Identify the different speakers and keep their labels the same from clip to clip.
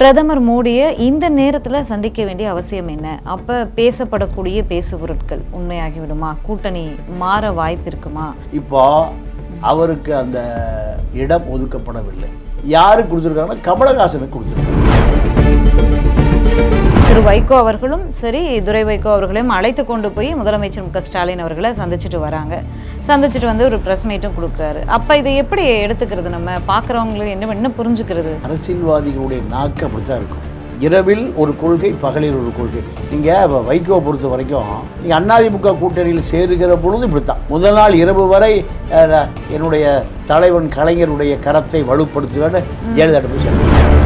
Speaker 1: பிரதமர் மோடியை இந்த நேரத்தில் சந்திக்க வேண்டிய அவசியம் என்ன? அப்போ பேசப்படக்கூடிய பேசு பொருட்கள் உண்மையாகிவிடுமா? கூட்டணி மாற வாய்ப்பு இருக்குமா?
Speaker 2: இப்போ அவருக்கு அந்த இடம் ஒதுக்கப்படவில்லை. யாருக்கு கொடுத்துருக்காங்கன்னா கமலஹாசனுக்கு கொடுத்துருக்காங்க.
Speaker 1: திரு வைகோ அவர்களும் சரி துரை வைகோ அவர்களையும் அழைத்து கொண்டு போய் முதலமைச்சர் மு க ஸ்டாலின் அவர்களை சந்திச்சுட்டு வராங்க. சந்திச்சுட்டு வந்து ஒரு ப்ரெஸ் மீட்டும் கொடுக்குறாரு. அப்போ இதை எப்படி எடுத்துக்கிறது நம்ம? பார்க்குறவங்களுக்கு என்ன என்ன புரிஞ்சுக்கிறது?
Speaker 2: அரசியல்வாதிகளுடைய நாக்கு அப்படித்தான் இருக்கும். இரவில் ஒரு கொள்கை பகலில் ஒரு கொள்கை. நீங்கள் வைகோவை பொறுத்த வரைக்கும் நீங்கள் அதிமுக கூட்டணியில் சேருகிற பொழுது இப்படித்தான். முதல் நாள் இரவு வரை என்னுடைய தலைவன் கலைஞருடைய கரத்தை வலுப்படுத்துவேன்னு ஜெயலலிதா.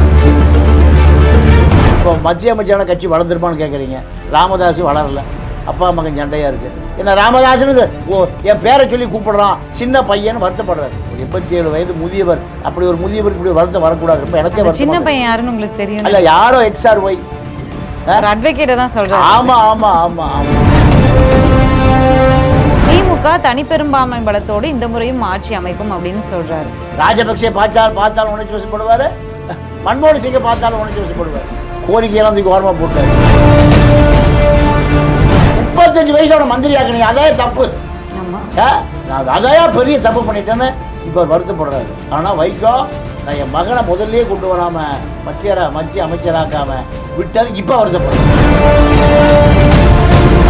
Speaker 2: இப்போ மத்திய அமைச்சரான கட்சி வளர்ந்துருப்பான்னு கேட்குறீங்க ராமதாஸ் வளரல. அப்பா மகன் சண்டையாக இருக்குது என்ன ராமதாசனுக்கு ஓ என் பேரை சொல்லி கூப்பிடுறான். சின்ன பையன் வருத்தப்படுறாரு. ஒரு எண்பத்தி ஏழு வயது முதியவர். அப்படி ஒரு முதியவருக்கு இப்படி வருத்தம் வரக்கூடாது. இப்போ எனக்கே
Speaker 1: சின்ன பையன் யாருன்னு உங்களுக்கு தெரியும்
Speaker 2: அல்ல யாரோ எக்ஸ்ஆர் ஒய்
Speaker 1: அட்வொகேட்டை தான் சொல்றாரு.
Speaker 2: ஆமா ஆமா ஆமா ஆமா.
Speaker 1: திமுக தனிப்பெரும்பான்மை பலத்தோடு இந்த முறையும் ஆட்சி அமைக்கும் அப்படின்னு சொல்றாரு.
Speaker 2: ராஜபக்சே பார்த்தால் பார்த்தாலும் உணர்ச்சி வசப்படுவார். மன்மோகன் சிங்கை பார்த்தாலும் உணர்ச்சி வசப்படுவார். கோரிக்கையெல்லாம் தூக்கி ஓரமாக போட்டார். முப்பத்தஞ்சு வயசோட மந்திரி ஆக்கணும் அதே தப்பு.
Speaker 1: ஆமா.
Speaker 2: ஆ, நான் அதையா பெரிய தப்பு பண்ணிட்டேன்னு இப்போ வருத்தப்படுறாரு. ஆனால் வைகோ நான் என் மகனை முதல்லயே கொண்டு வராமல் மத்திய மத்திய அமைச்சராக்காம விட்டது இப்போ வருத்தப்படுறேன்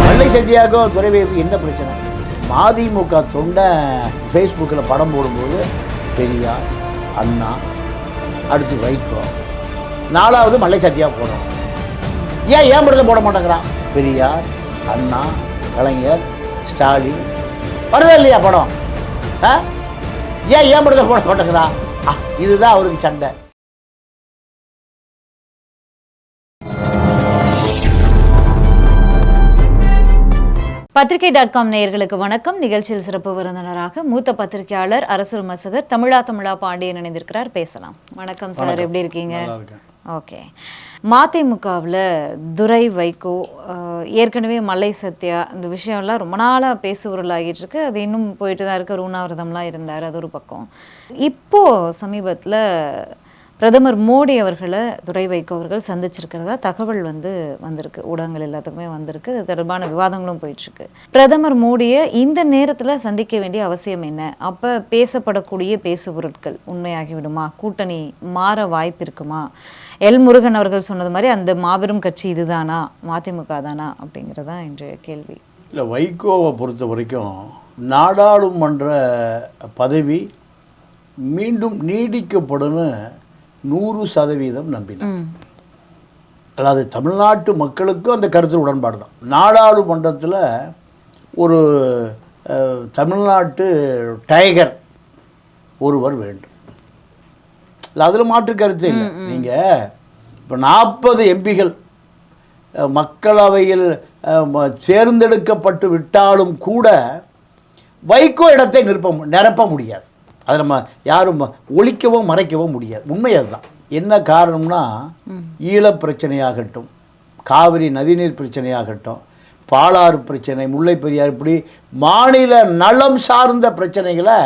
Speaker 2: வெள்ளை சத்தியாகோ துறைவேவுக்கு என்ன பிரச்சனை? மதிமுக தொண்டை ஃபேஸ்புக்கில் படம் போடும்போது பெரியார் அண்ணா அடுத்து வைகோ நாலாவது மல்லை சத்தியா போடுறோம் ஏன் ஏன் படத்தை போட மாட்டேங்கிறான்? பெரியார் அண்ணா கலைஞர் ஸ்டாலின். வருதா இல்லையா படம்? ஆ? ஏன் ஏன் படத்தை போட மாட்டேங்கிறான்? ஆ, இதுதான் அவருக்கு சண்டை.
Speaker 1: பத்திரிகை டாட் காம் நேயர்களுக்கு வணக்கம். நிகழ்ச்சியில் சிறப்பு விருந்தினராக மூத்த பத்திரிகையாளர் அரசு விமர்சகர் தமிழா தமிழா பாண்டியன் இணைந்திருக்கிறார். பேசலாம். வணக்கம் சார். எப்படி இருக்கீங்க? ஓகே. மதிமுகவில் துரை வைகோ அஹ், ஏற்கனவே மலை சத்யா இந்த விஷயம்லாம் ரொம்ப நாளாக பேசுபொருளாகிட்டு இருக்கு. அது இன்னும் போயிட்டு தான் இருக்குது ரூணாவிரதம்லாம் இருந்தார். அது ஒரு பக்கம். இப்போ சமீபத்தில் பிரதமர் மோடி அவர்களை துறை வைகோ அவர்கள் சந்திச்சிருக்கிறதா? தகவல் வந்து வந்திருக்கு. ஊடகங்கள் எல்லாத்துக்குமே வந்திருக்கு. இது தொடர்பான விவாதங்களும் போயிட்டுருக்கு. பிரதமர் மோடியை இந்த நேரத்தில் சந்திக்க வேண்டிய அவசியம் என்ன? அப்போ பேசப்படக்கூடிய பேசு பொருட்கள் உண்மையாகிவிடுமா? கூட்டணி மாற வாய்ப்பு இருக்குமா? எல் முருகன் அவர்கள் சொன்னது மாதிரி அந்த மாபெரும் கட்சி இதுதானா? மதிமுக தானா? அப்படிங்கிறதா இன்றைய கேள்வி.
Speaker 2: இல்லை வைகோவை பொறுத்த வரைக்கும் நாடாளுமன்ற பதவி மீண்டும் நீடிக்கப்படும் நூறு சதவீதம் நம்பினார். அதாவது தமிழ்நாட்டு மக்களுக்கும் அந்த கருத்து உடன்பாடு தான். நாடாளுமன்றத்தில் ஒரு தமிழ்நாட்டு டைகர் ஒருவர் வேண்டும். இல்லை அதில் மாற்று கருத்து இல்லை. நீங்கள் இப்போ நாற்பது எம்பிகள் மக்களவையில் தேர்ந்தெடுக்கப்பட்டு விட்டாலும் கூட வைகோ இடத்தை நிரப்ப நிரப்ப முடியாது. அதை நம்ம யாரும் ஒழிக்கவும் மறைக்கவும் முடியாது. உண்மை அதுதான். என்ன காரணம்னா ஈழப் பிரச்சனையாகட்டும் காவிரி நதிநீர் பிரச்சனையாகட்டும் பாலாறு பிரச்சனை முல்லை பெரியார் இப்படி மாநில நலம் சார்ந்த பிரச்சனைகளை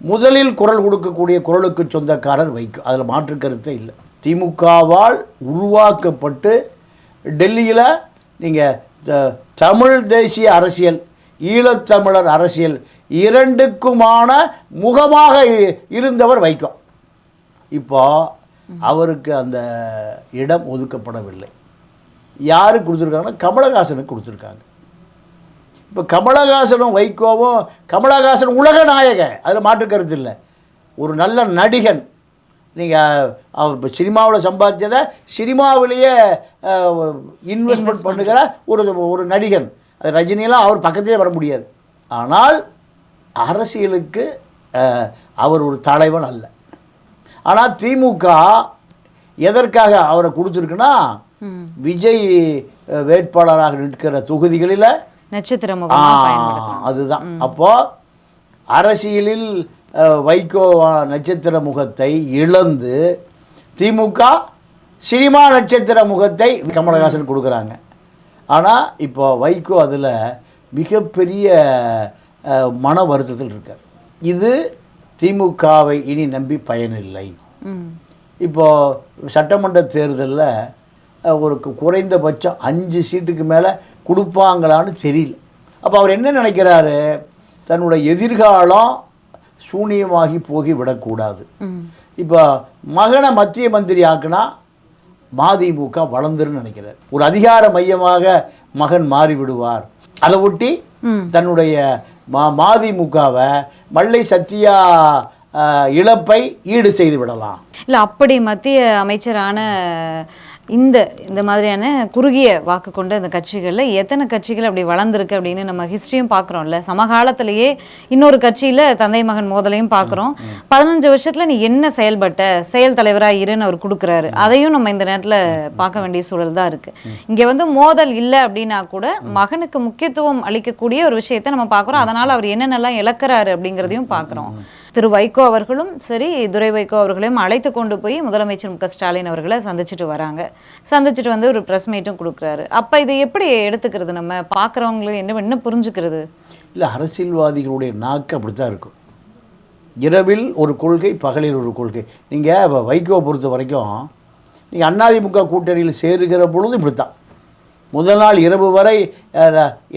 Speaker 2: முதலில் குரல் கொடுக்கக்கூடிய குரலுக்கு சொந்தக்காரர் வைக்கும் அதில் மாற்று கருத்தே இல்லை. திமுகவால் உருவாக்கப்பட்டு டெல்லியில் நீங்கள் தமிழ் தேசிய அரசியல் ஈழத்தமிழர் அரசியல் இரண்டுக்குமான முகமாக இருந்தவர் வைக்கம் இப்போ அவருக்கு அந்த இடம் ஒதுக்கப்படவில்லை. யாருக்கு கொடுத்துருக்காங்கன்னா கமலஹாசனுக்கு கொடுத்துருக்காங்க. இப்போ கமலஹாசனும் வைகோவும் கமலஹாசன் உலக நாயகன் அதில் மாற்று கருத்து இல்லை. ஒரு நல்ல நடிகன். நீங்கள் அவர் இப்போ சினிமாவில் சம்பாதிச்சதை சினிமாவிலேயே இன்வெஸ்ட்மெண்ட் பண்ணுகிற ஒரு ஒரு நடிகன். அது ரஜினியெல்லாம் அவர் பக்கத்திலே வர முடியாது. ஆனால் அரசியலுக்கு அவர் ஒரு தலைவன் அல்ல. ஆனால் திமுக எதற்காக அவரை கொடுத்துருக்குன்னா விஜய் வேட்பாளராக நிற்கிற தொகுதிகளில்
Speaker 1: நட்சத்திர முகமாக
Speaker 2: ஆ,
Speaker 1: பயன்படுத்தலாம்
Speaker 2: அதுதான். அப்போ அரசியலில் வைகோ நட்சத்திர முகத்தை இழந்து திமுக சினிமா நட்சத்திர முகத்தை கமலஹாசன் கொடுக்குறாங்க. ஆனால் இப்போ வைகோ அதில் மிகப்பெரிய மன வருத்தத்தில் இருக்கார். இது திமுகவை இனி நம்பி பயனில்லை. இப்போது சட்டமன்ற தேர்தலில் ஒரு குறைந்தபட்சம் அஞ்சு சீட்டுக்கு மேலே கொடுப்பாங்களான்னு தெரியல. அப்போ அவர் என்ன நினைக்கிறாரு? தன்னுடைய எதிர்காலம் சூனியமாகி போகி விடக்கூடாது. இப்போ மகனை மத்திய மந்திரி ஆக்குனா மதிமுக வளர்ந்துருன்னு நினைக்கிறார். ஒரு அதிகார மையமாக மகன் மாறி விடுவார் அதை ஒட்டி தன்னுடைய மா மதிமுகவை மல்லை சத்யா இழப்பை ஈடு செய்து விடலாம்
Speaker 1: இல்ல அப்படி மத்திய அமைச்சரான இந்த இந்த மாதிரியான குறுகிய வாக்கு கொண்ட இந்த கட்சிகள்ல எத்தனை கட்சிகள் அப்படி வளர்ந்துருக்கு அப்படின்னு நம்ம ஹிஸ்டரியும் பார்க்குறோம்ல. சமகாலத்திலேயே இன்னொரு கட்சியில தந்தை மகன் மோதலையும் பார்க்குறோம். பதினஞ்சு வருஷத்துல நீ என்ன செயல்பட்ட? செயல் தலைவரா இருன்னு அவர் கொடுக்குறாரு. அதையும் நம்ம இந்த நேரத்துல பார்க்க வேண்டிய சூழல் தான் இருக்கு. இங்க வந்து மோதல் இல்லை அப்படின்னா கூட மகனுக்கு முக்கியத்துவம் அளிக்கக்கூடிய ஒரு விஷயத்தை நம்ம பார்க்குறோம். அதனால அவர் என்னென்னலாம் இழக்கிறாரு அப்படிங்கிறதையும் பார்க்குறோம். திரு வைகோ அவர்களும் சரி துரை வைகோ அவர்களையும் அழைத்து கொண்டு போய் முதலமைச்சர் மு க ஸ்டாலின் அவர்களை சந்திச்சுட்டு வராங்க. சந்திச்சுட்டு வந்து ஒரு ப்ரெஸ் மீட்டும் கொடுக்குறாரு. அப்ப இதை எப்படி எடுத்துக்கிறது நம்ம? பார்க்குறவங்களுக்கு என்ன என்ன புரிஞ்சுக்கிறது?
Speaker 2: இல்லை அரசியல்வாதிகளுடைய நாக்கு அப்படி தான் இருக்கும். இரவில் ஒரு கொள்கை பகலில் ஒரு கொள்கை. நீங்கள் வைகோவை பொறுத்த வரைக்கும் நீங்கள் அதிமுக கூட்டணியில் சேருகிற பொழுது இப்படித்தான். முதல் நாள் இரவு வரை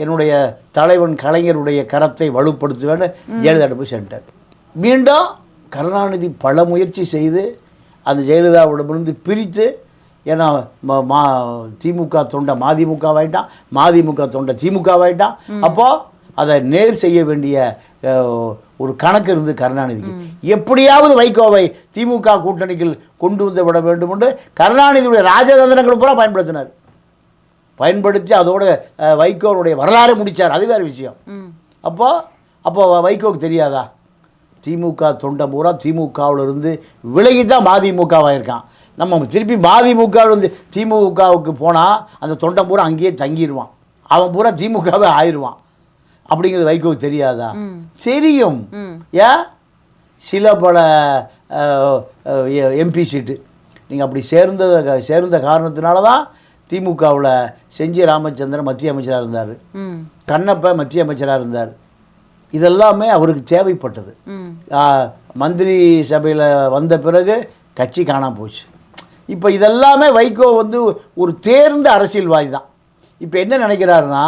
Speaker 2: என்னுடைய தலைவன் கலைஞருடைய கரத்தை வலுப்படுத்துவேன்னு ஜெயலலிதா போய் சென்றார். மீண்டும் கருணாநிதி பல முயற்சி செய்து அந்த ஜெயலலிதாவிடமிருந்து பிரித்து ஏன்னா ம- திமுக தொண்டை மதிமுகவாயிட்டான் மதிமுக தொண்டை திமுகவாயிட்டான் அப்போது அதை நேர் செய்ய வேண்டிய ஒரு கணக்கு இருந்து கருணாநிதிக்கு. எப்படியாவது வைகோவை திமுக கூட்டணிக்குள் கொண்டு வந்து விட வேண்டும் என்று கருணாநிதியுடைய ராஜதந்திரங்கள் பூரா பயன்படுத்தினார். பயன்படுத்தி அதோட வைகோனுடைய வரலாறு முடித்தார் அது வேறு விஷயம்.
Speaker 1: ம்.
Speaker 2: அப்போ அப்போ வைகோவுக்கு தெரியாதா? திமுக தொண்டை பூரா திமுகவில் இருந்து விலகி தான் மதிமுகவாக இருக்கான் நம்ம திருப்பி மதிமுகவில் இருந்து திமுகவுக்கு போனால் அந்த தொண்டை பூரா அங்கேயே தங்கிடுவான் அவன் பூரா திமுகவே ஆயிடுவான் அப்படிங்கிறது வைகோவுக்கு தெரியாதா. தெரியும். ஏன் சில பல எம்பி சீட்டு. நீங்கள் அப்படி சேர்ந்த சேர்ந்த காரணத்தினால தான் திமுகவில் செஞ்சி ராமச்சந்திரன் மத்திய அமைச்சராக இருந்தார். கண்ணப்ப மத்திய அமைச்சராக இருந்தார். இதெல்லாமே அவருக்கு தேவைப்பட்டது. மந்திரி சபையில் வந்த பிறகு கட்சி காணாம போச்சு. இப்போ இதெல்லாமே வைகோ வந்து ஒரு தேர்ந்த அரசியல்வாதி தான். இப்போ என்ன நினைக்கிறாருன்னா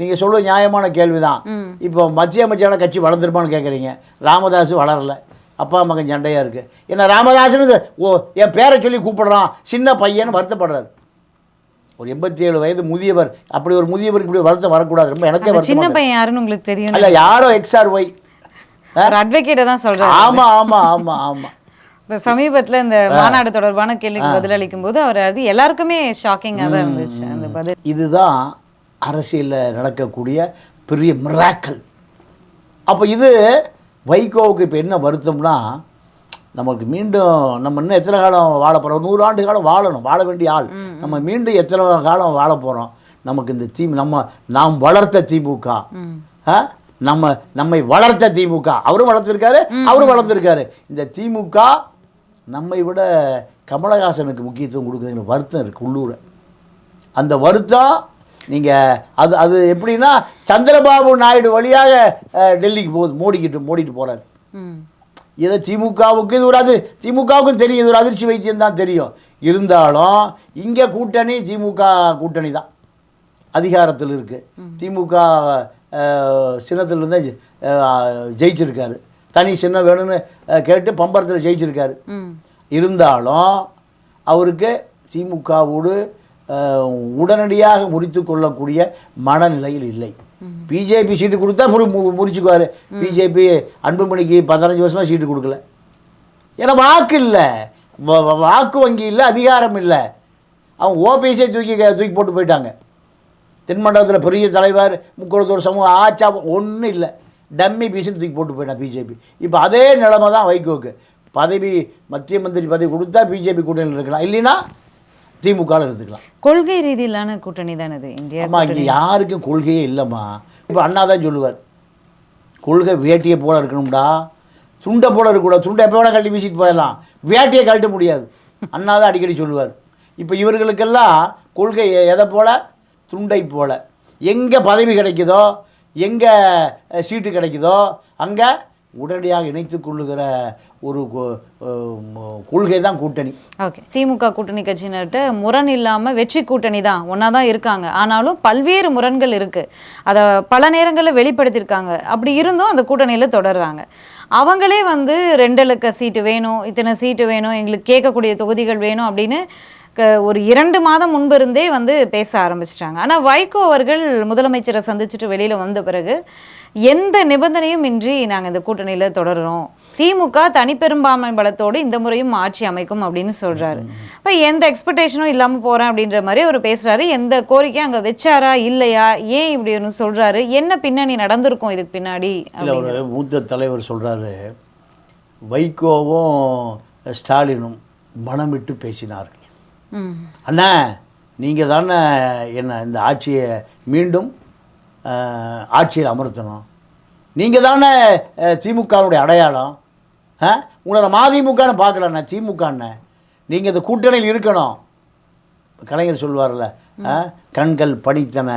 Speaker 2: நீங்கள் சொல்ல நியாயமான கேள்வி தான். இப்போ மத்திய அமைச்சரான கட்சி வளர்ந்துருமான்னு கேட்குறீங்க ராமதாஸ் வளரல. அப்பா மகன் சண்டையாக இருக்குது ஏன்னா ராமதாஸ்னு ஓ என் பேரை சொல்லி கூப்பிடுறான். சின்ன பையன் வருத்தப்படுறாரு. ஒரு எண்பத்தி ஏழு வயது முதியவர் அப்படி ஒரு முதியவருக்கு இப்படி வருத்தம் வரக்கூடாது. ரொம்ப எனக்கே
Speaker 1: சின்ன பையன் யாருன்னு உங்களுக்கு தெரியும்
Speaker 2: அல்ல யாரோ எக்ஸ்ஆர் ஒய்
Speaker 1: அட்வொகேட்டை தான் சொல்றாரு
Speaker 2: ஆமா ஆமா ஆமா ஆமா.
Speaker 1: இப்ப சமீபத்துல இந்த மாநாடு தொடர்பான கேள்விக்கு பதிலளிக்கும் போது அவர் அது எல்லாருக்குமே ஷாக்கிங்கா தான் இருந்துச்சு அந்த பதில்.
Speaker 2: இதுதான் அரசியலில் நடக்கக்கூடிய பெரிய மிராக்கல் அப்போ இது வைகோவுக்கு இப்போ என்ன வருத்தம்னா நமக்கு மீண்டும் நம்ம இன்னும் எத்தனை காலம் வாழ போகிறோம் நூறு ஆண்டு காலம் வாழணும் வாழ வேண்டிய ஆள். நம்ம மீண்டும் எத்தனை காலம் வாழ போகிறோம் நமக்கு இந்த தீ நம்ம நாம் வளர்த்த திமுக? நம்ம நம்மை வளர்த்த திமுக. அவரும் வளர்த்துருக்காரு அவரும் வளர்ந்துருக்காரு இந்த திமுக நம்மை விட கமலஹாசனுக்கு முக்கியத்துவம் கொடுக்குதுங்கிற வருத்தம் இருக்குது உள்ளூர. அந்த வருத்தம் நீங்கள் அது அது எப்படின்னா சந்திரபாபு நாயுடு வழியாக டெல்லிக்கு போகுது மோடிக்கிட்டு மோடிட்டு போகிறார் இதை திமுகவுக்கு இது ஒரு அது திமுகவுக்கும் தெரியும் இது ஒரு அதிர்ச்சி வைத்தியம் தான் தெரியும். இருந்தாலும் இங்கே கூட்டணி திமுக கூட்டணி தான். அதிகாரத்தில் இருக்குது திமுக சின்னத்திலிருந்தே ஜெயிச்சிருக்காரு. தனி சின்னம் வேணும்னு கேட்டு பம்பரத்தில் ஜெயிச்சிருக்காரு. இருந்தாலும் அவருக்கு திமுகவோடு உடனடியாக முறித்து கொள்ளக்கூடிய மனநிலையில் இல்லை. பிஜேபி சீட்டு கொடுத்தா முறி பிஜேபி அன்புமணிக்கு பதினஞ்சு வருஷமாக சீட்டு கொடுக்கல. ஏன்னா வாக்கு இல்லை. வ- வாக்கு வங்கி இல்லை அதிகாரம் இல்லை. அவங்க ஓபிஎஸே தூக்கி தூக்கி போட்டு போயிட்டாங்க. தென்மண்டலத்தில் பெரிய தலைவர் முக்கோளத்தூர் சமூகம் ஆச்சா ஒன்றும் இல்லை. டம்மி பீஸ்னு தூக்கி போட்டு போயிட்டான் பிஜேபி. இப்போ அதே நிலைமை தான் வைகோக்கு. பதவி மத்திய மந்திரி பதவி கொடுத்தா பிஜேபி கூட்டணியில் இருக்கலாம். இல்லைன்னா திமுகவில் இருந்துக்கலாம்.
Speaker 1: கொள்கை ரீதியிலான கூட்டணி தானே இது இந்தியா
Speaker 2: இங்கே யாருக்கும் கொள்கையே இல்லைம்மா? இப்போ அண்ணா தான் சொல்லுவார். கொள்கை வேட்டியை போல இருக்கணும்டா. துண்டை போல இருக்கக்கூடாது. துண்டை எப்போ வேணால் கழட்டி வீசிட்டு போயிடலாம். வேட்டியை கழட்ட முடியாது. அண்ணா தான் அடிக்கடி சொல்லுவார். இப்போ இவர்களுக்கெல்லாம் கொள்கை எதை போல? துண்டை போல. எங்கே பதவி கிடைக்குதோ எங்கே சீட்டு கிடைக்குதோ அங்கே உடனடியாக இணைத்துக் கொள்ளுகிற ஒரு கொள்கை தான் கூட்டணி.
Speaker 1: ஓகே. திமுக கூட்டணி கட்சியினர்கிட்ட முரண் இல்லாமல் வெற்றி கூட்டணி தான் ஒன்றா தான் இருக்காங்க. ஆனாலும் பல்வேறு முரண்கள் இருக்குது அதை பல நேரங்களில் வெளிப்படுத்தியிருக்காங்க. அப்படி இருந்தும் அந்த கூட்டணியில் தொடர்றாங்க. அவங்களே வந்து ரெண்டு லக்க சீட்டு வேணும் இத்தனை சீட்டு வேணும் எங்களுக்கு கேட்கக்கூடிய தொகுதிகள் வேணும் அப்படின்னு க- ஒரு இரண்டு மாதம் முன்பு இருந்தே வந்து பேச ஆரம்பிச்சிட்டாங்க. ஆனால் வைகோ அவர்கள் முதலமைச்சரை சந்திச்சுட்டு வெளியில் வந்த பிறகு எந்த நிபந்தனையும் இன்றி நாங்கள் இந்த கூட்டணியில் தொடர்கிறோம் திமுக தனிப்பெரும்பான்மை பலத்தோடு இந்த முறையும் ஆட்சி அமைக்கும் அப்படின்னு சொல்றாரு. இப்போ எந்த எக்ஸ்பெக்டேஷனும் இல்லாமல் போறேன் அப்படின்ற மாதிரி அவர் பேசுறாரு. எந்த கோரிக்கையும் அங்கே வச்சாரா இல்லையா? ஏன் இப்படி ஒன்று சொல்றாரு? என்ன பின்னணி நடந்திருக்கும் இதுக்கு பின்னாடி
Speaker 2: ஒரு மூத்த தலைவர் சொல்கிறாரு வைகோவும் ஸ்டாலினும் மனம் விட்டு பேசினார்கள் அண்ணா நீங்கள் தானே என்ன இந்த ஆட்சியை மீண்டும் ஆட்சியில் அமர்த்தணும். நீங்கள் தானே திமுகவுடைய அடையாளம். உங்களை மதிமுகன்னு பார்க்கலண்ணா திமுகண்ணே நீங்கள் இந்த கூட்டணியில் இருக்கணும். கலைஞர் சொல்வார்ல கண்கள் பணித்தன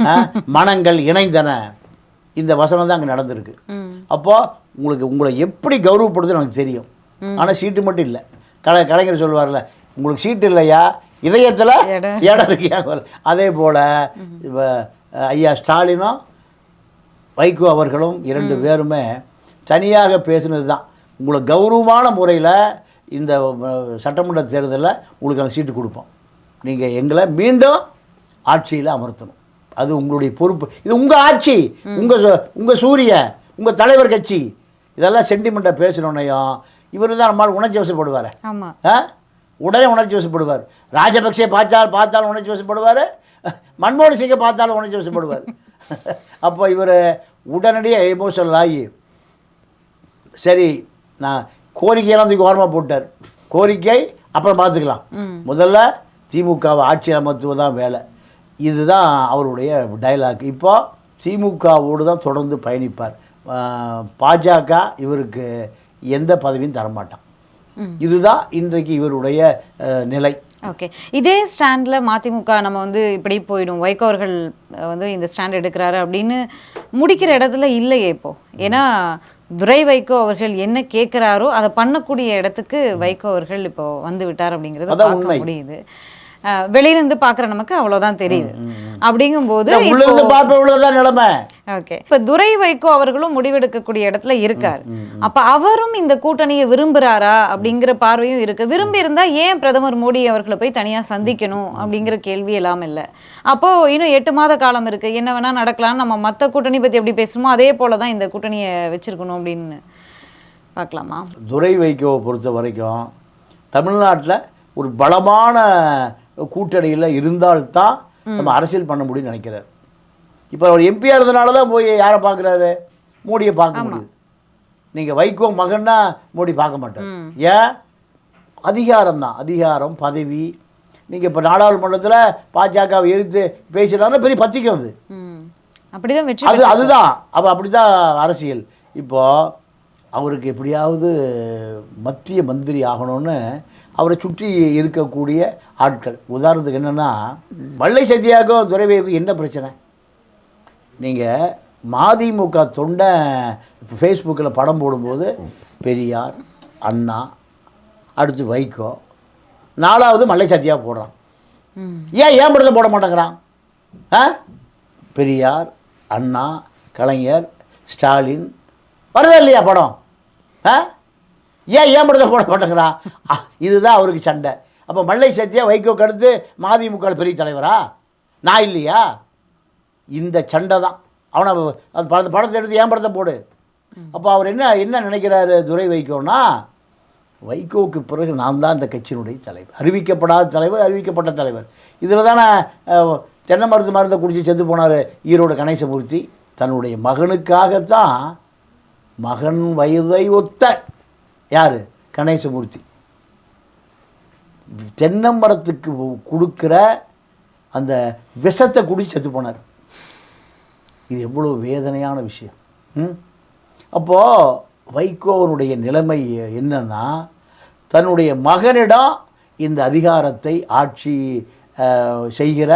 Speaker 2: ஆ, மனங்கள் இணைந்தன. இந்த வசனம் தான் அங்கே நடந்திருக்கு. அப்போ உங்களுக்கு உங்களை எப்படி கௌரவப்படுதுன்னு எனக்கு தெரியும். ஆனால் சீட்டு மட்டும் இல்லை. கலை கலைஞர் சொல்லுவார்ல உங்களுக்கு சீட்டு இல்லையா? இதயத்தில்.
Speaker 1: இடம்
Speaker 2: இருக்கியா அதே போல் ஐயா ஸ்டாலினும் வைகோ அவர்களும் இரண்டு பேருமே தனியாக பேசினது தான் உங்களை கௌரவமான முறையில் இந்த சட்டமன்ற தேர்தலில் உங்களுக்கு அந்த சீட்டு கொடுப்போம். நீங்கள் எங்களை மீண்டும் ஆட்சியில் அமர்த்தணும். அது உங்களுடைய பொறுப்பு. இது உங்கள் ஆட்சி. உங்கள் உங்கள் சூரிய உங்கள் தலைவர் கட்சி. இதெல்லாம் சென்டிமெண்ட்டாக பேசினோன்னையும் இவர் தான் நம்மளால் உணர்ச்சி வசப்படுவார். ஆ? உடனே உணர்ச்சி வசப்படுவார். ராஜபக்சே பார்த்தால் பார்த்தாலும் உணர்ச்சி வசப்படுவார். மன்மோகன் சிங்கை பார்த்தாலும் உணர்ச்சி வசப்படுவார். அப்போ இவர் உடனடியாக எமோஷனல் ஆகி சரி நான் கோரிக்கையெல்லாம் தூக்கி ஓரமாக போட்டார் கோரிக்கை அப்புறம் பார்த்துக்கலாம். முதல்ல திமுகவை ஆட்சி அமர்த்துவதான் வேலை. இதுதான் அவருடைய டைலாக் இப்போ திமுகவோடு தான் தொடர்ந்து பயணிப்பார். பாஜக இவருக்கு எந்த பதவியும் தரமாட்டான். இதுதான் இன்றைக்கு இவருடைய நிலை.
Speaker 1: ஓகே. இதே ஸ்டாண்டில் மதிமுக நம்ம வந்து இப்படி போயிடும். வைகோ அவர்கள் வந்து இந்த ஸ்டாண்ட் எடுக்கிறாரு அப்படின்னு முடிக்கிற இடத்துல இல்லையே இப்போ. ஏன்னா துரை வைகோ அவர்கள் என்ன கேட்குறாரோ அதை பண்ணக்கூடிய இடத்துக்கு வைகோ அவர்கள் இப்போ வந்து விட்டார் அப்படிங்கிறத பார்க்க. முடியுது. வெளியிலிருந்து பார்க்குற நமக்கு அவ்வளோதான் தெரியுது. அப்படிங்கும்போது
Speaker 2: நிலைமை.
Speaker 1: ஓகே. இப்ப துரை வைகோ அவர்களும் முடிவெடுக்கக்கூடிய இடத்துல இருக்கார். அப்ப அவரும் இந்த கூட்டணியை விரும்புறாரா அப்படிங்கிற பார்வையும் இருக்கு. விரும்பி இருந்தா ஏன் பிரதமர் மோடி அவர்களை போய் தனியா சந்திக்கணும் அப்படிங்கிற கேள்வி எல்லாம் இல்ல. அப்போ இன்னும் எட்டு மாத காலம் இருக்கு. என்ன வேணா நடக்கலாம் நம்ம மத்த கூட்டணி பத்தி எப்படி பேசுமோ அதே போலதான் இந்த கூட்டணியை வச்சிருக்கணும் அப்படின்னு பார்க்கலாமா?
Speaker 2: துரை வைகோவை பொறுத்த வரைக்கும் தமிழ்நாட்டில் ஒரு பலமான கூட்டணியில் இருந்தால்தான் நம்ம அரசியல் பண்ண முடியும்னு நினைக்கிறார். இப்போ அவர் எம்பியாக இருந்தனால தான் போய் யாரை பார்க்குறாரு? மோடியை பார்க்க முடியுது. நீங்கள் வைகோ மகன்னா மோடி பார்க்க மாட்டார். ஏன்? அதிகாரம் தான். அதிகாரம் பதவி. நீங்கள் இப்போ நாடாளுமன்றத்தில் பாஜகவை எதிர்த்து பேசுகிறாருன்னா பெரிய பத்திரிக்கை வந்து.
Speaker 1: அப்படிதான் வெற்றி
Speaker 2: அது அதுதான். அப்போ அப்படி தான் அரசியல். இப்போ அவருக்கு எப்படியாவது மத்திய மந்திரி ஆகணும்னு அவரை சுற்றி இருக்கக்கூடிய ஆட்கள். உதாரணத்துக்கு என்னென்னா வள்ளை சத்யாவுக்கும் துறைவேக்கும் என்ன பிரச்சனை? நீங்கள் மதிமுக தொண்டை ஃபேஸ்புக்கில் படம் போடும்போது பெரியார் அண்ணா அடுத்து வைகோ நாலாவது மல்லை சத்தியாக போடுறான். ஏன் ஏன் படத்தில் போட மாட்டேங்கிறான்? ஆ? பெரியார் அண்ணா கலைஞர் ஸ்டாலின் வருதா இல்லையா படம்? ஆ? ஏன் ஏன் படத்தை போட மாட்டேங்கிறான் இதுதான் அவருக்கு சண்டை. அப்போ மல்லை சத்யா வைகோக்கு அடுத்து மதிமுக பெரிய தலைவரா? நான் இல்லையா? இந்த சண்டை தான். அவனை அந்த படத்தை படத்தை எடுத்து ஏன் படத்தை போடு? அப்போ அவர் என்ன என்ன நினைக்கிறாரு துரை வைகோன்னா வைகோவுக்கு பிறகு நான் தான் இந்த கட்சியினுடைய தலைவர். அறிவிக்கப்படாத தலைவர் அறிவிக்கப்பட்ட தலைவர். இதில் தானே தென்னை மருந்து மருந்தை குடித்து செத்து போனார் ஈரோடு கணேசமூர்த்தி. தன்னுடைய மகனுக்காகத்தான் மகன் வயதை ஒத்த யார்? கணேசமூர்த்தி. தென்னமரத்துக்கு கொடுக்குற அந்த விஷத்தை குடி செத்து போனார். இது எவ்வளோ வேதனையான விஷயம். ம்? அப்போது வைகோவனுடைய நிலைமை என்னன்னா தன்னுடைய மகனிடம் இந்த அதிகாரத்தை ஆட்சி செய்கிற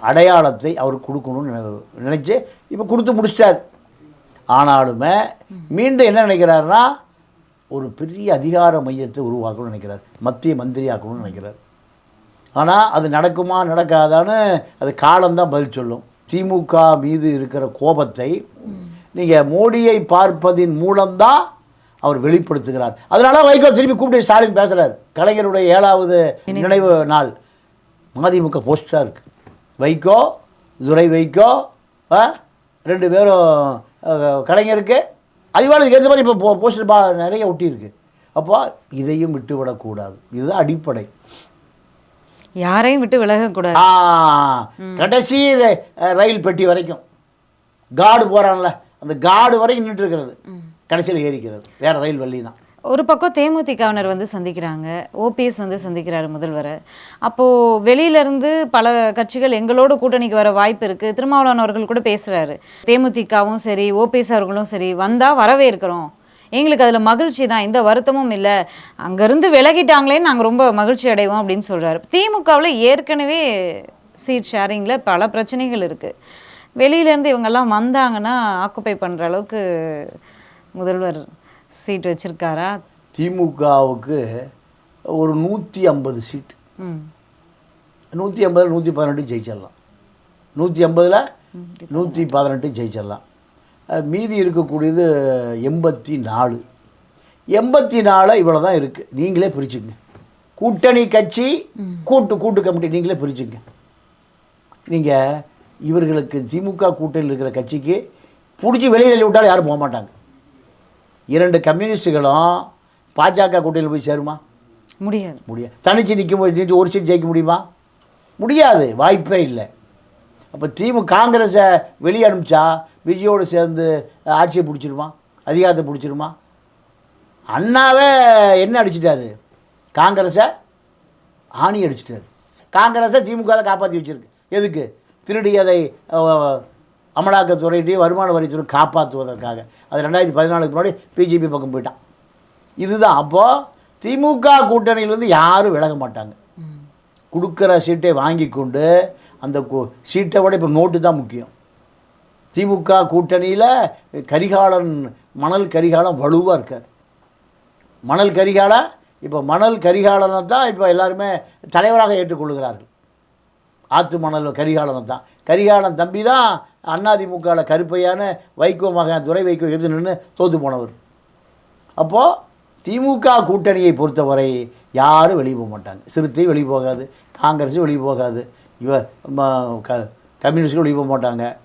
Speaker 2: அடையாளத்தை அவர் கொடுக்கணும்னு நினச்சி நினைச்சு இப்போ கொடுத்து முடிச்சிட்டார். ஆனாலுமே மீண்டும் என்ன நினைக்கிறாருன்னா ஒரு பெரிய அதிகார மையத்தை உருவாக்கணும்னு நினைக்கிறார். மத்திய மந்திரி ஆக்கணும்னு நினைக்கிறார். ஆனால் அது நடக்குமா நடக்காதான்னு அது காலம்தான் பதில் சொல்லும். திமுக மீது இருக்கிற கோபத்தை நீங்கள் மோடியை பார்ப்பதின் மூலம்தான் அவர் வெளிப்படுத்துகிறார். அதனால வைகோ திரும்பி கூப்பிட்டு ஸ்டாலின் பேசுகிறார் கலைஞருடைய ஏழாவது நினைவு நாள். மதிமுக போஸ்டராக இருக்குது வைகோ துரை வைகோ ரெண்டு பேரும் கலைஞருக்கு அறிவாளருக்கு ஏற்ற மாதிரி இப்போ போஸ்டர் பா நிறைய ஒட்டியிருக்கு. அப்போ இதையும் விட்டுவிடக்கூடாது. இதுதான் அடிப்படை.
Speaker 1: யாரையும் விட்டு விலகக்கூடாது.
Speaker 2: கடைசி ரயில் பெட்டி வரைக்கும். காடு போகிறான்ல அந்த காடு வரைக்கும் நின்று இருக்கிறது. கடைசியில் ஏறிக்கிறது. வேற ரயில் வள்ளி தான்
Speaker 1: ஒரு பக்கம் தேமுதிகவினர் வந்து சந்திக்கிறாங்க ஓபிஎஸ் வந்து சந்திக்கிறாரு முதல்வரை. அப்போது வெளியிலேருந்து பல கட்சிகள் எங்களோட கூட்டணிக்கு வர வாய்ப்பு இருக்குது திருமாவளவன் அவர்கள் கூட பேசுகிறாரு தேமுதிகவும் சரி ஓபிஎஸ் அவர்களும் சரி வந்தால் வரவே இருக்கிறோம் எங்களுக்கு அதில் மகிழ்ச்சி தான் எந்த வருத்தமும் இல்லை. அங்கேருந்து விலகிட்டாங்களேன்னு நாங்கள் ரொம்ப மகிழ்ச்சி அடைவோம் அப்படின்னு சொல்கிறாரு திமுகவில் ஏற்கனவே சீட் ஷேரிங்கில் பல பிரச்சனைகள் இருக்குது வெளியிலேருந்து இவங்கெல்லாம் வந்தாங்கன்னா ஆக்குப்பை பண்ணுற அளவுக்கு முதல்வர் சீட் வச்சிருக்காரா?
Speaker 2: திமுகவுக்கு ஒரு நூற்றி ஐம்பது சீட் நூற்றி ஐம்பதில் நூற்றி பதினெட்டு ஜெயிச்சிடலாம். நூற்றி ஐம்பதில் நூற்றி பதினெட்டு. ஜெயிச்சிடலாம். மீதி இருக்கக்கூடியது எண்பத்தி நாலு. எண்பத்தி நாலு இவ்வளோ தான் இருக்குது நீங்களே பிரிச்சுங்க கூட்டணி கட்சி கூட்டு கூட்டு கமிட்டி நீங்களே பிரிச்சுங்க நீங்கள் இவர்களுக்கு திமுக கூட்டணியில் இருக்கிற கட்சிக்கு பிடிச்சி வெளியே தள்ளி விட்டாலும் யாரும் போக மாட்டாங்க. இரண்டு கம்யூனிஸ்ட்டுகளும் பாஜக கூட்டணியில் போய் சேருமா?
Speaker 1: முடியாது.
Speaker 2: முடியாது. தனிச்சு நிற்க முடியும் ஒரு சீட் ஜெயிக்க முடியுமா? முடியாது. வாய்ப்பே இல்லை. அப்போ திமுக காங்கிரஸை வெளியே அனுப்பிச்சா விஜயோடு சேர்ந்து ஆட்சியை பிடிச்சிருமா? அதிகாரத்தை பிடிச்சிருமா? அண்ணாவே என்ன அடிச்சிட்டாரு? காங்கிரஸை ஆணி அடிச்சிட்டாரு. காங்கிரஸை திமுக தான் காப்பாற்றி வச்சிருக்கு. எதுக்கு? திருடியதை அமலாக்கத்துறையிட்டையும் வருமான வரித்துறை காப்பாற்றுவதற்காக. அது ரெண்டாயிரத்தி பதினாலுக்கு முன்னாடி பிஜேபி பக்கம் போயிட்டான். இதுதான். அப்போது திமுக கூட்டணியிலேருந்து யாரும் விலக மாட்டாங்க. கொடுக்குற சீட்டை வாங்கி கொண்டு அந்த கு- சீட்டை விட இப்போ நோட்டு தான் முக்கியம். திமுக கூட்டணியில் கரிகாலன் மணல் கரிகாலம் வலுவாக இருக்கார். மணல் கரிகால? இப்போ மணல் கரிகாலனை தான் இப்போ எல்லாருமே தலைவராக ஏற்றுக்கொள்கிறார்கள். ஆத்து மணல் கரிகாலனை தான். கரிகாலன் தம்பி தான் அதிமுகவில் கருப்பையான வைகோ மகன் துறை வைகோ எது நின்று தோற்று போனவர். அப்போது திமுக கூட்டணியை பொறுத்தவரை யாரும் வெளியே போக மாட்டாங்க. சிறுத்தை வெளியே போகாது காங்கிரஸும் வெளியே போகாது இவ ம- க கம்யூனிஸ்டும் வெளியே போக மாட்டாங்க.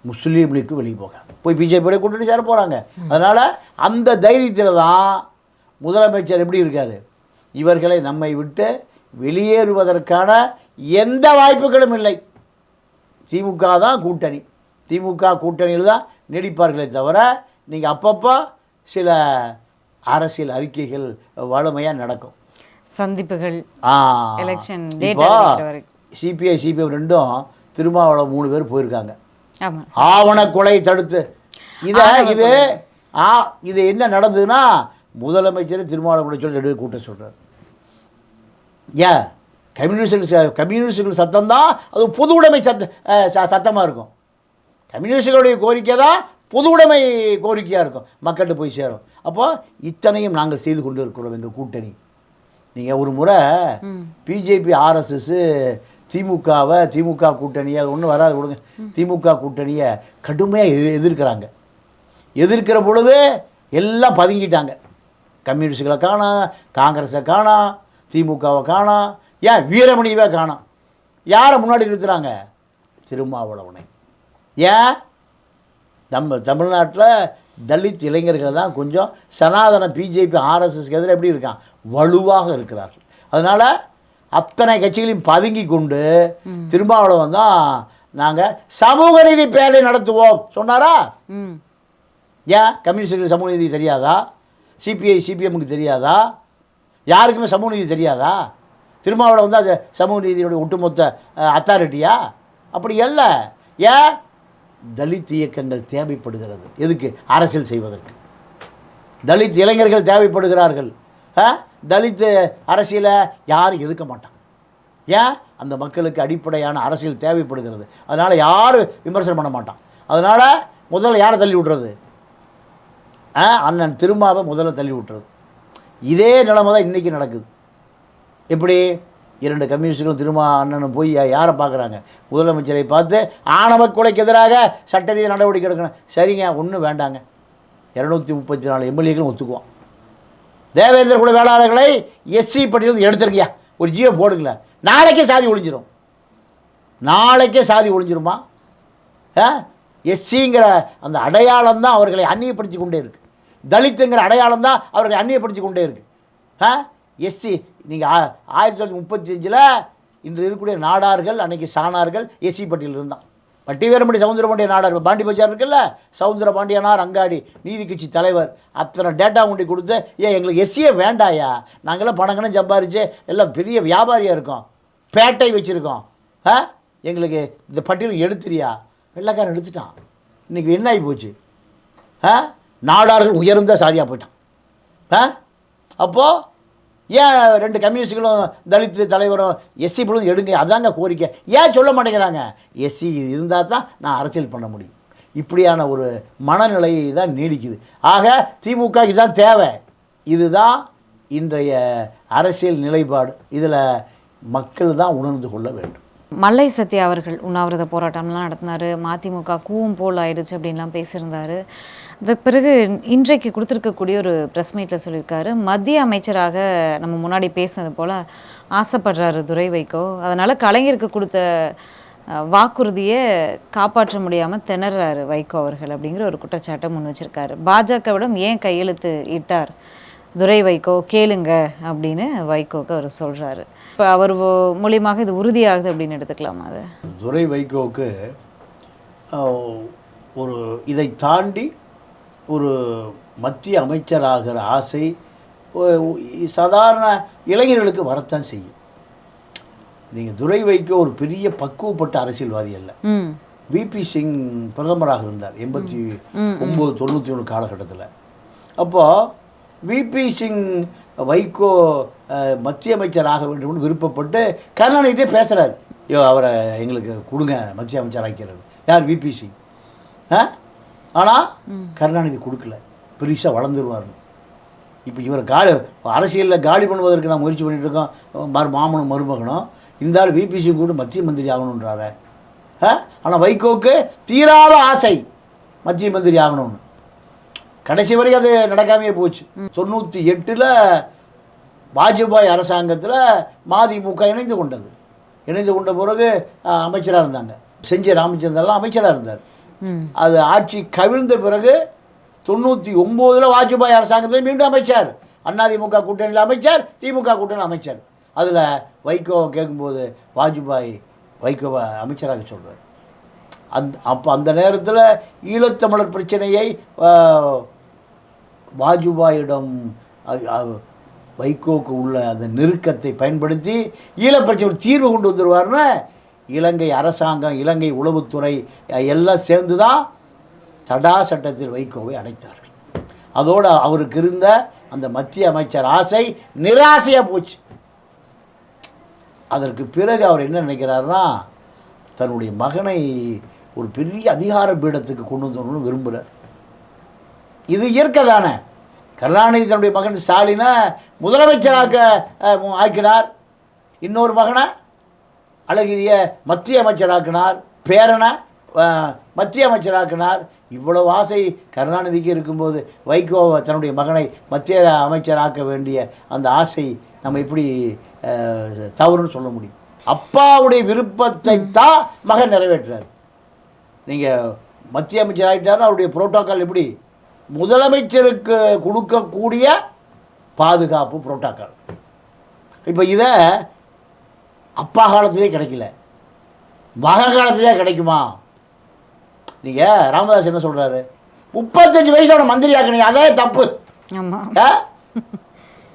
Speaker 2: முஸ்லீம் லீக்கும் வெளியே போகாது. போய் பிஜேபியோட கூட்டணி சேர போகிறாங்க அதனால் அந்த தைரியத்தில் தான் முதலமைச்சர் எப்படி இருக்கார்? இவர்களை நம்மை விட்டு வெளியேறுவதற்கான எந்த வாய்ப்புகளும் இல்லை. திமுக தான் கூட்டணி. திமுக கூட்டணியில் தான் நீடிப்பார்களே தவிர நீங்கள் அப்பப்போ சில அரசியல் அறிக்கைகள் வளமையாக நடக்கும்.
Speaker 1: சந்திப்புகள் date
Speaker 2: இப்போ. சிபிஐ சிபிஎம் ரெண்டும் திருமாவளவன் மூணு பேர் போயிருக்காங்க. ஆவண கொலை தடுத்து. இதை இது ஆ இது என்ன நடந்ததுன்னா முதலமைச்சர் திருமாவளவன் சொல்லி கூட்டம் சொல்கிறார் ஏன்? கம்யூனிஸ்டுகள் கம்யூனிஸ்டுகள் சத்தம் தான் அது பொது உடைமை சத்த சத்தமாக இருக்கும். கம்யூனிஸ்டுகளுடைய கோரிக்கை தான் பொது உடைமை கோரிக்கையாக இருக்கும் மக்கள்கிட்ட போய் சேரும். அப்போ இத்தனையும் நாங்கள் செய்து கொண்டு இருக்கிறோம் எங்கள் கூட்டணி. நீங்கள் ஒரு முறை பிஜேபி ஆர்எஸ்எஸ்ஸு திமுகவை திமுக கூட்டணியை அது ஒன்றும் வராது கொடுங்க. திமுக கூட்டணியை கடுமையாக எதிர் எதிர்க்கிறாங்க. எதிர்க்கிற பொழுது எல்லாம் பதுங்கிட்டாங்க. கம்யூனிஸ்டுகளை காணோம் காங்கிரஸை காணோம் திமுகவை காணோம் ஏன் வீரமணியவே காணோம்? யாரை முன்னாடி நிறுத்துறாங்க? திருமாவளவனை. ஏன்? நம்ம தமிழ்நாட்டில் தலித் இளைஞர்கள் தான் கொஞ்சம் சனாதன பிஜேபி ஆர்எஸ்எஸ்க்கு எதிராக எப்படி இருக்கான் வலுவாக இருக்கிறார்கள். அதனால் அத்தனை கட்சிகளையும் பதுங்கி கொண்டு திருமாவளவன் தான் நாங்கள் சமூக நீதி பேரை நடத்துவோம். சொன்னாரா? ஏன்? கம்யூனிஸ்டுகளுக்கு சமூக நீதி தெரியாதா? சிபிஐ சிபிஎம்முக்கு தெரியாதா? யாருக்குமே சமூக நீதி தெரியாதா? திருமாவளவன் வந்து அது சமூக நீதியினுடைய ஒட்டுமொத்த அத்தாரிட்டியா அப்படி அல்ல. ஏன்? தலித் இயக்கங்கள் தேவைப்படுகிறது. எதுக்கு? அரசியல் செய்வதற்கு. தலித் இளைஞர்கள் தேவைப்படுகிறார்கள். ஆ? தலித் அரசியலை யாரும் எதுக்க மாட்டான் ஏன்? அந்த மக்களுக்கு அடிப்படையான அரசியல் தேவைப்படுகிறது. அதனால் யாரும் விமர்சனம் பண்ண மாட்டான். அதனால் முதல்ல யாரை தள்ளி விட்றது? ஆ அண்ணன் திருமாவை முதல்ல தள்ளி விட்டுறது. இதே நிலைமை தான் இன்றைக்கி நடக்குது. எப்படி? இரண்டு கம்யூனிஸ்டுகளும் திருமா அண்ணனும் போய் யாரை பார்க்குறாங்க? முதலமைச்சரை பார்த்து ஆணவ கொலைக்கு எதிராக சட்ட நடவடிக்கை எடுக்கணும். சரிங்க ஒன்றும் வேண்டாங்க. இரநூத்தி முப்பத்தி நாலு எம்எல்ஏக்களும் ஒத்துக்குவோம். தேவேந்திர குல வேளாளர்களை எஸ்சி பட்டியலிருந்து எடுத்துருக்கியா? ஒரு ஜியோ போடுங்கள நாளைக்கே சாதி ஒழிஞ்சிரும். நாளைக்கே சாதி ஒழிஞ்சிருமா? எஸ்சிங்கிற அந்த அடையாளம் தான் அவர்களை அந்நியப்படுத்தி கொண்டே இருக்குது தலித்துங்கிற அடையாளம் தான் அவர்களை அந்நியப்படுத்தி கொண்டே இருக்குது ஆ? எஸ்சி நீங்கள் ஆயிரத்தி தொள்ளாயிரத்தி முப்பத்தஞ்சில் இன்று இருக்கக்கூடிய நாடார்கள் அன்னைக்கு சாணார்கள் எஸ்சி பட்டியல் இருந்தான். பட்டிவேரம்படி சவுந்தரபாண்டிய நாடார் பாண்டி பஜார் இருக்குல்ல? சவுந்தர பாண்டியனார் அங்காடி நீதி கட்சி தலைவர் அத்தனை டேட்டா கொண்டு கொடுத்து ஏன் எங்களுக்கு எஸ்சியே வேண்டாயா? நாங்களாம் பணங்கணும் சம்பாரித்து எல்லாம் பெரிய வியாபாரியாக இருக்கோம். பேட்டை வச்சுருக்கோம். ஆ? எங்களுக்கு இந்த பட்டியல் எடுத்துறியா? வெள்ளக்காரன் எடுத்துட்டான். இன்றைக்கி என்ன ஆகி போச்சு? ஆ? நாடார்கள் உயர்ந்த சாதியாக போயிட்டான். ஆ? அப்போது ஏன் ரெண்டு கம்யூனிஸ்டுகளும் தலித் தலைவரும் எஸ்சி பிள்ளைங்க எடுங்க? அதாங்க கோரிக்கை. ஏன் சொல்ல மாட்டேங்கிறாங்க? எஸ்சி இருந்தால் தான் நான் அரசியல் பண்ண முடியும். இப்படியான ஒரு மனநிலை தான் நீடிக்குது. ஆக திமுக இதுதான் தேவை. இதுதான் இன்றைய அரசியல் நிலைப்பாடு. இதில் மக்கள் தான் உணர்ந்து கொள்ள வேண்டும்.
Speaker 1: மல்லை சத்யா அவர்கள் உண்ணாவிரத போராட்டம்லாம் நடத்தினாரு. மதிமுக கூவும் போல் ஆயிடுச்சு அப்படின்லாம் பேசியிருந்தாரு. அதுக்கு பிறகு இன்றைக்கு கொடுத்துருக்கக்கூடிய ஒரு ப்ரெஸ் மீட்டில் சொல்லியிருக்காரு. மத்திய அமைச்சராக நம்ம முன்னாடி பேசினது போல் ஆசைப்படுறாரு துரை வைகோ அதனால் கலைஞருக்கு கொடுத்த வாக்குறுதியை காப்பாற்ற முடியாமல் திணறாரு வைகோ அவர்கள் அப்படிங்கிற ஒரு குற்றச்சாட்டை முன் வச்சிருக்காரு. பாஜகவிடம் ஏன் கையெழுத்து இட்டார் துரை வைகோ கேளுங்க அப்படின்னு வைகோக்கு அவர் சொல்கிறாரு இப்போ அவர் மூலியமாக இது உறுதியாகுது அப்படின்னு எடுத்துக்கலாமா அது?
Speaker 2: துரை வைகோவுக்கு ஒரு இதை தாண்டி ஒரு மத்திய அமைச்சராகிற ஆசை சாதாரண இளைஞர்களுக்கு வரத்தான் செய்யும். நீங்கள் துரை வைகோ ஒரு பெரிய பக்குவப்பட்ட அரசியல்வாதி அல்ல. விபி சிங் பிரதமராக இருந்தார் எண்பத்தி ஒம்பது தொண்ணூற்றி ஒன்று காலகட்டத்தில் அப்போது விபி சிங் வைகோ மத்திய அமைச்சர் ஆக வேண்டும்னு விருப்பப்பட்டு கருணாநிதிட்டே பேசுகிறார் ஐயோ அவரை எங்களுக்கு கொடுங்க மத்திய அமைச்சர் ஆக்கிறது யார் விபி சிங் ஆ? ஆனால் கருணாநிதி கொடுக்கல. பெருசாக வளர்ந்துருவார்னு இப்போ இவரை காலி அரசியலில் காலி பண்ணுவதற்கு நான் முயற்சி பண்ணிட்டு இருக்கோம். மறு மாமனும் மருமகனும். இந்த ஆள் விபிசி கூட மத்திய மந்திரி ஆகணுன்றாரு. ஆனால் வைகோவுக்கு தீராத ஆசை மத்திய மந்திரி ஆகணும்னு. கடைசி வரைக்கும் அது நடக்காமையே போச்சு. தொண்ணூற்றி எட்டில் வாஜ்பாய் அரசாங்கத்தில் மதிமுக இணைந்து கொண்டது. இணைந்து கொண்ட பிறகு அமைச்சராக இருந்தாங்க. செஞ்சி ராமச்சந்திரன்லாம் அமைச்சராக இருந்தார். அது ஆட்சி கவிழ்ந்த பிறகு தொண்ணூற்றி ஒம்போதில் வாஜ்பாய் அரசாங்கத்தில் மீண்டும் அமைச்சார். அதிமுக கூட்டணியில் அமைச்சர் திமுக கூட்டணியில் அமைச்சர். அதில் வைகோ கேட்கும்போது வாஜ்பாய் வைகோவை அமைச்சராக சொல்கிறார் அந் அப்போ அந்த நேரத்தில் ஈழத்தமிழர் பிரச்சனையை வாஜ்பாயிடம் வைகோவுக்கு உள்ள அந்த நெருக்கத்தை பயன்படுத்தி ஈழப்பிரச்சனை தீர்வு கொண்டு வந்துடுவார்னு இலங்கை அரசாங்கம் இலங்கை உளவுத்துறை எல்லாம் சேர்ந்து தான் தடா சட்டத்தில் வைகோவை அடைத்தார்கள். அதோடு அவருக்கு இருந்த அந்த மத்திய அமைச்சர் ஆசை நிராசையாக போச்சு. அதற்கு பிறகு அவர் என்ன நினைக்கிறாருன்னா தன்னுடைய மகனை ஒரு பெரிய அதிகார பீடத்துக்கு கொண்டு வந்துடணும்னு விரும்புகிறார் இது இயற்கை தானே. கருணாநிதி தன்னுடைய மகன் ஸ்டாலினை முதலமைச்சராக ஆக்கினார். இன்னொரு மகனை அழகிரிய மத்திய அமைச்சராக்கினார் பேரனை மத்திய அமைச்சராக்கினார். இவ்வளவு ஆசை கருணாநிதிக்கு இருக்கும்போது வைகோ தன்னுடைய மகனை மத்திய அமைச்சராக்க வேண்டிய அந்த ஆசை நம்ம எப்படி தவறுன்னு சொல்ல முடியும். அப்பாவுடைய விருப்பத்தை தான் மகன் நிறைவேற்றுறார் நீங்கள் மத்திய அமைச்சர் ஆகிட்டாருன்னா அவருடைய புரோட்டோக்கால் எப்படி? முதலமைச்சருக்கு கொடுக்கக்கூடிய பாதுகாப்பு புரோட்டோக்கால். இப்போ இதை அப்பா காலத்திலே கிடைக்கல. மகன் காலத்திலே கிடைக்குமா? நீங்கள் ராமதாஸ் என்ன சொல்கிறாரு முப்பத்தஞ்சு வயசு அவனை மந்திரி ஆக்கணும் அதே தப்பு?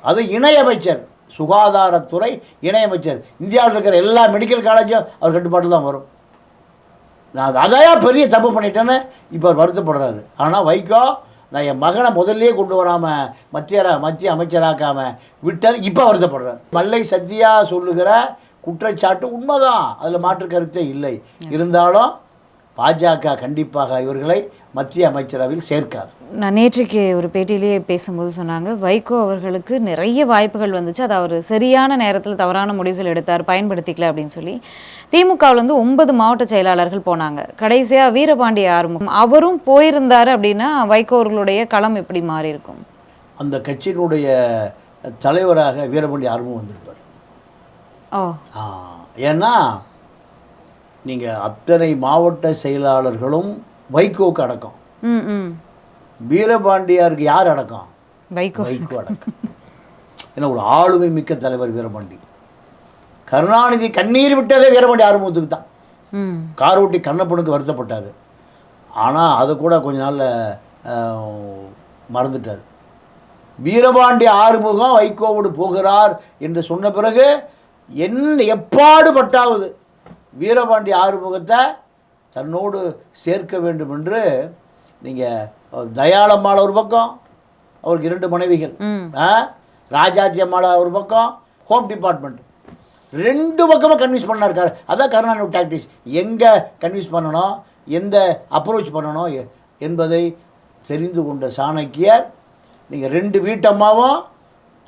Speaker 2: அது இணையமைச்சர் சுகாதாரத்துறை இணையமைச்சர். இந்தியாவில் இருக்கிற எல்லா மெடிக்கல் காலேஜும் அவர் கட்டுப்பாட்டில் தான் வரும். நான் அது அதையா பெரிய தப்பு பண்ணிட்டேன்னு இப்போ அவர் வருத்தப்படுறாரு. ஆனால் வைகோ நான் என் மகனை முதல்லயே கொண்டு வராமல் மத்திய மத்திய அமைச்சராக்காம விட்டது இப்போ வருத்தப்படுறார். மல்லை சத்யா சொல்லுகிற குற்றச்சாட்டு உண்மைதான். அதில் மாற்று கருத்தே இல்லை. இருந்தாலும் பாஜக கண்டிப்பாக இவர்களை மத்திய அமைச்சரவையில் சேர்க்காது.
Speaker 1: நான் நேற்றைக்கு ஒரு பேட்டியிலேயே பேசும்போது சொன்னாங்க வைகோ அவர்களுக்கு நிறைய வாய்ப்புகள் வந்துச்சு. அது அவர் சரியான நேரத்தில் தவறான முடிவுகள் எடுத்தார் பயன்படுத்திக்கல அப்படின்னு சொல்லி. திமுகவில் வந்து ஒன்பது மாவட்ட செயலாளர்கள் போனாங்க. கடைசியாக வீரபாண்டிய ஆறுமுகம். அவரும் போயிருந்தார் அப்படின்னா வைகோ அவர்களுடைய களம் எப்படி மாறி இருக்கும்
Speaker 2: அந்த கட்சியினுடைய தலைவராக வீரபாண்டி ஆர்வம் வந்திருப்பார். ஏன்னா நீங்கள் அத்தனை மாவட்ட செயலாளர்களும் வைகோவுக்கு அடக்கம். வீரபாண்டியாருக்கு யார் அடக்கம்?
Speaker 1: வைகோ.
Speaker 2: வைகோ அடக்கம். ஏன்னா ஒரு ஆளுமை மிக்க தலைவர் வீரபாண்டி. கருணாநிதி கண்ணீர் விட்டதே வீரபாண்டி ஆறுமுகத்துக்கு தான். கார் ஓட்டி கண்ணப்பனுக்கு வருத்தப்பட்டார். ஆனால் அதை கூட கொஞ்ச நாளில் மறந்துட்டார். வீரபாண்டி ஆறுமுகம் வைகோவோடு போகிறார் என்று சொன்ன பிறகு என்ன எப்பாடுபட்டாவது வீரபாண்டி ஆறுமுகத்தை தன்னோடு சேர்க்க வேண்டும் என்று நீங்கள் தயாளம்மாள் ஒரு பக்கம் அவருக்கு இரண்டு மனைவிகள்? ராஜாஜி அம்மாளா ஒரு பக்கம் ஹோம் டிபார்ட்மெண்ட் ரெண்டு பக்கமும் கன்வின்ஸ் பண்ணார் அதான் கருணாநிதி டாக்டிக்ஸ் எங்கே கன்வின்ஸ் பண்ணணும் எந்த அப்ரோச் பண்ணணும் என்பதை தெரிந்து கொண்ட சாணக்கியர் நீங்கள் ரெண்டு வீட்டம்மாவும்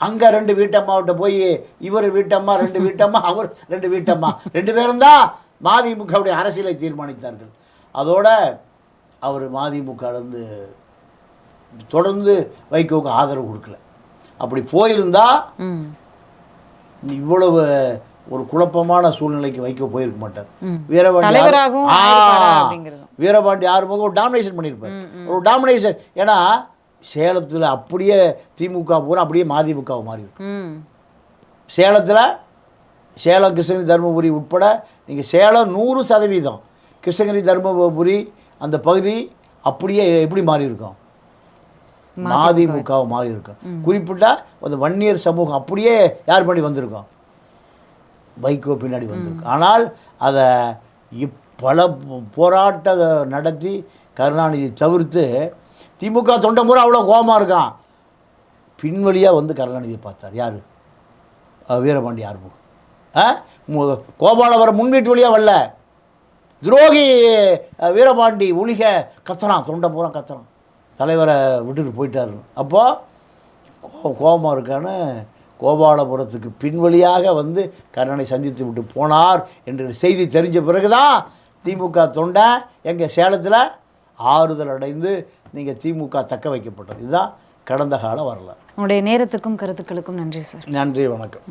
Speaker 2: அங்கே ரெண்டு வீட்டம்மாவிட்ட போய் இவர் வீட்டம்மா ரெண்டு வீட்டம்மா அவர் ரெண்டு வீட்டம்மா. ரெண்டு பேரும் தான் மதிமுகவுடைய அரசியலை தீர்மானித்தார்கள். அதோட அவர் மதிமுகலேருந்து தொடர்ந்து வைகோவுக்கு ஆதரவு கொடுக்கல. அப்படி போயிருந்தா இவ்வளவு ஒரு குழப்பமான சூழ்நிலைக்கு வைக்க போயிருக்க மாட்டார். வீரபாண்டி. வீரபாண்டி ஆறுமுகம் ஒரு டாமினேஷன் பண்ணியிருப்பார். ஒரு டாமினேஷன் ஏன்னா சேலத்தில் அப்படியே திமுக பூரா அப்படியே மதிமுக மாறி சேலத்தில் சேலம் கிருஷ்ணகிரி தருமபுரி உட்பட நீங்கள் சேலம் நூறு சதவீதம் கிருஷ்ணகிரி தருமபுரி அந்த பகுதி அப்படியே எப்படி மாறி இருக்கும்? மதிமுக. மாறி இருக்கும் குறிப்பிட்டா அந்த வன்னியர் சமூகம் அப்படியே யார் பண்ணி வந்திருக்கோம் வைகோ பின்னாடி வந்திருக்கு. ஆனால் அதை பல போராட்ட நடத்தி கருணாநிதி தவிர்த்து திமுக தொண்டை முறை அவ்வளோ கோபமாக இருக்கான். பின்வழியாக வந்து கருணாநிதியை பார்த்தார். யார்? வீரபாண்டி ஆறுமுகம். ஆ கோபாலவரம் முன்வீட்டு வழியாக வரல. துரோகி வீரபாண்டி ஒளிக கத்துறான். தொண்டை பூரா கத்துறான். தலைவரை விட்டுட்டு போயிட்டாரு. அப்போது கோ கோபமாக இருக்கான்னு கோபாலபுரத்துக்கு பின்வழியாக வந்து கர்ணனை சந்தித்து விட்டு போனார் என்ற செய்தி தெரிஞ்ச பிறகு தான் திமுக தொண்டை எங்கள் சேலத்தில் ஆறுதல் அடைந்து நீங்கள் திமுக தக்க வைக்கப்பட்டது. இதுதான் கடந்த கால வரலாறு.
Speaker 1: உங்களுடைய நேரத்துக்கும் கருத்துக்களுக்கும் நன்றி சார்.
Speaker 2: நன்றி வணக்கம்.